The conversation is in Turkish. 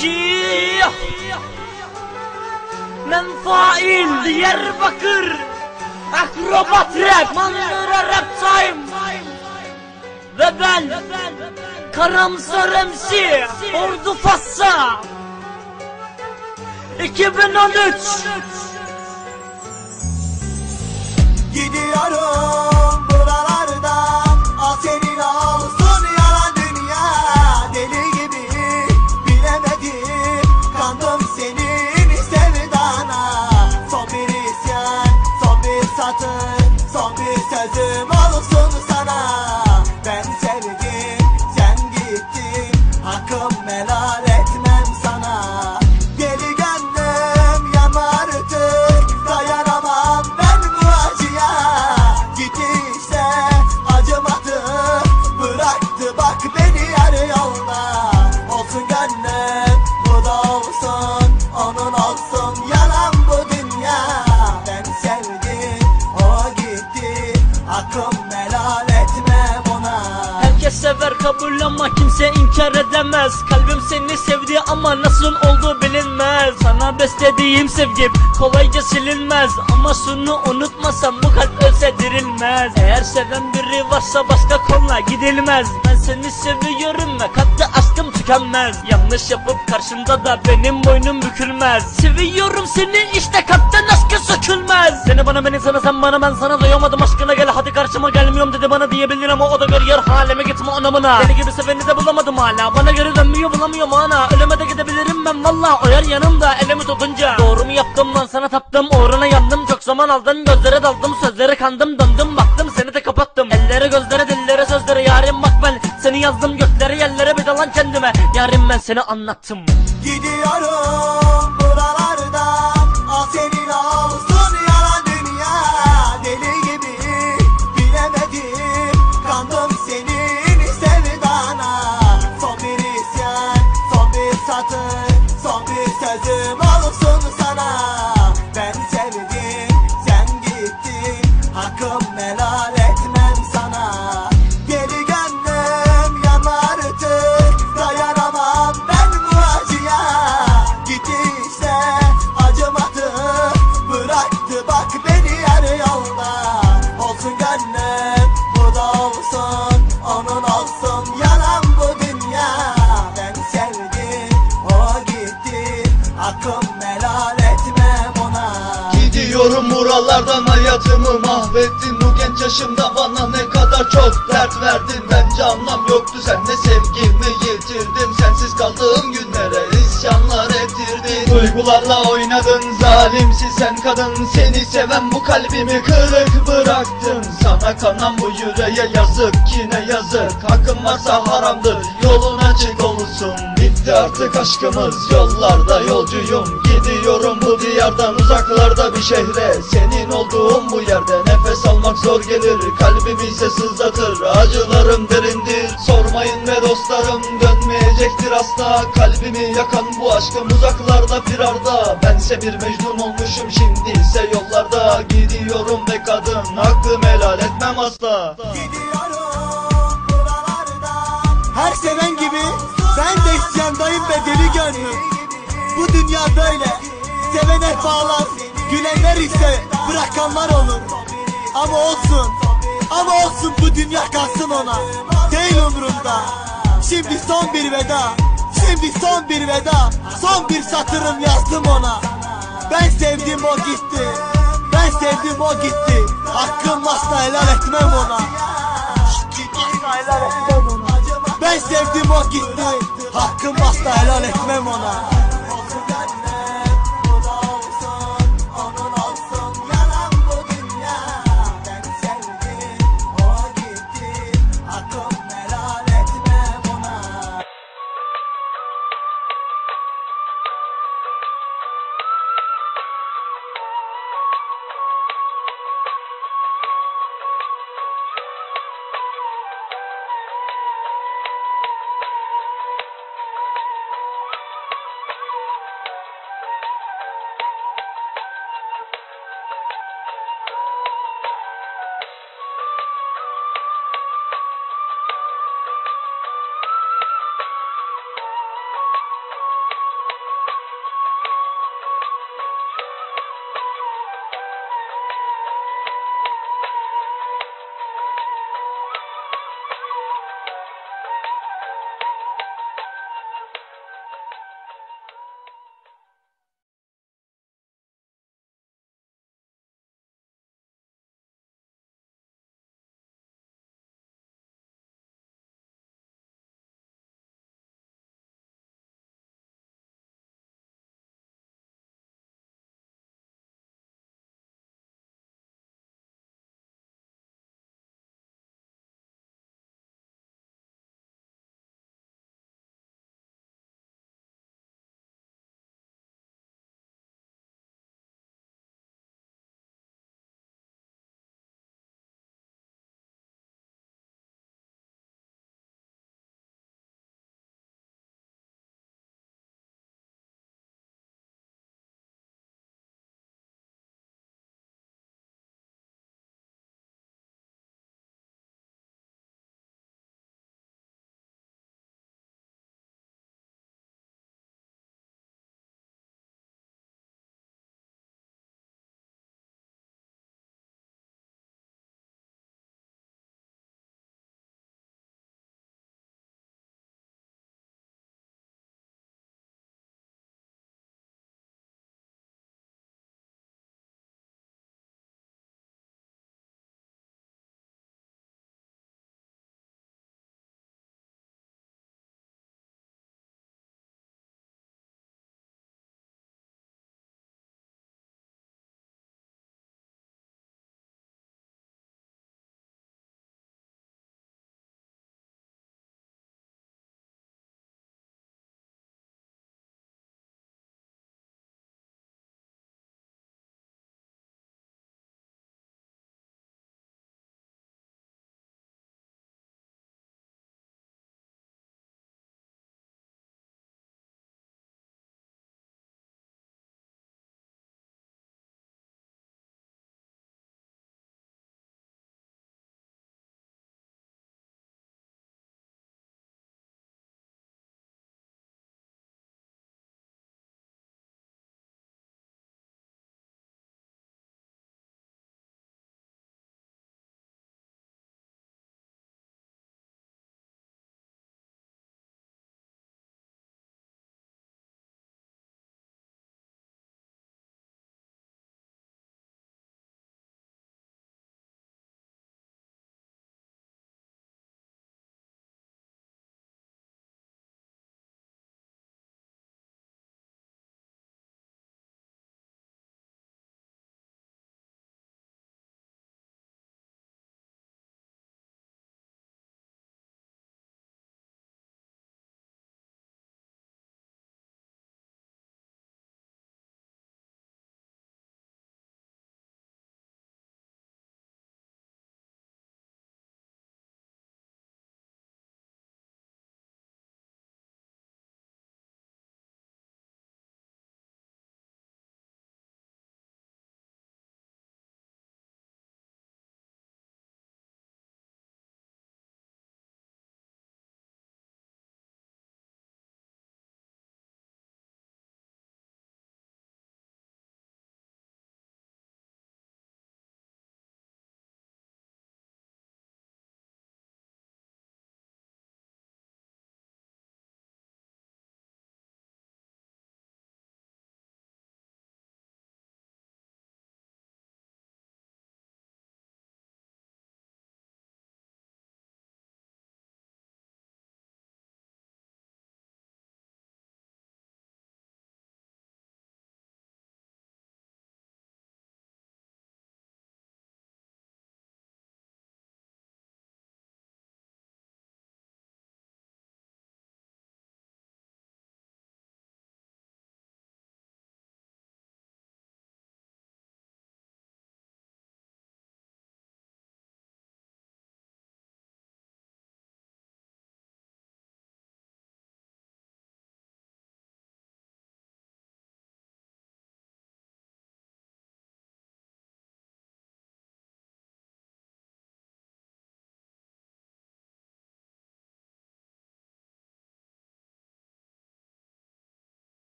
Yeah. Menfail Diyarbakır Akrobat rap. Manzara rap time. Ve ben Karamsar MC Ordu Fassa. 2013 Gidiyorum buralardan kabul ama kimse inkar edemez. Kalbim seni sevdi ama nasıl oldu bilinmez. Sana beslediğim sevgim kolayca silinmez. Ama şunu unutmasam bu kalp ölse dirilmez. Eğer seven biri varsa başka konuya gidilmez. Ben seni seviyorum ve katta aşkım tükenmez. Yanlış yapıp karşımda da benim boynum bükülmez. Seviyorum seni işte kalpten aşkı sökülmez. Seni bana beni sana sen bana ben sana doyamadım aşkına karşıma gelmiyorum dedi bana diyebilir ama o da görüyor halime gitme anamına. Deli gibi seveni de bulamadım hala. Bana göre dönmüyor bulamıyorum ana. Öleme de gidebilirim ben valla o yer yanımda elimi tutunca Doğru mu yaptım lan sana taptım uğruna yandım çok zaman aldın gözlere daldım sözlere kandım döndüm. Baktım seni de kapattım. Ellere gözlere dillere sözlere. Yarim bak ben seni yazdım. Göklere yerlere bir dalan kendime. Yarim ben seni anlattım. Gidiyorum Son yaşımda bana ne kadar çok dert verdin Bence anlam yoktu. Sen de sevgimi yitirdin Sensiz kaldığım günlere isyanlar ettirdin. Duygularla oynadın zalimsin sen kadın Seni seven bu kalbimi kırık bıraktın Sana kanan bu yüreğe yazık yine yazık. Hakkın varsa haramdır yolun açık olsun. Bitti artık aşkımız yollarda yolcuyum. Gidiyorum bu diyardan uzaklarda bir şehre Kalbimi ise sızlatır acılarım derindir. Sormayın ve dostlarım dönmeyecektir asla. Kalbimi yakan bu aşkım uzaklarda firarda Bense bir mecnun olmuşum şimdi ise yollarda. Gidiyorum ve kadın hakkım helal etmem asla. Her seven gibi ben de isyandayım ve deli gönlüm. Bu dünya böyle. Seven hep ağlar Gülenler ise bırakanlar olur. Ama olsun Ama olsun bu dünya kalsın ona. Değil umurumda. Şimdi son bir veda. Şimdi son bir veda. Son bir satırım yazdım ona. Ben sevdim o gitti. Ben sevdim o gitti. Hakkım asla helal etmem ona. Ben sevdim o gitti. Hakkım asla helal etmem ona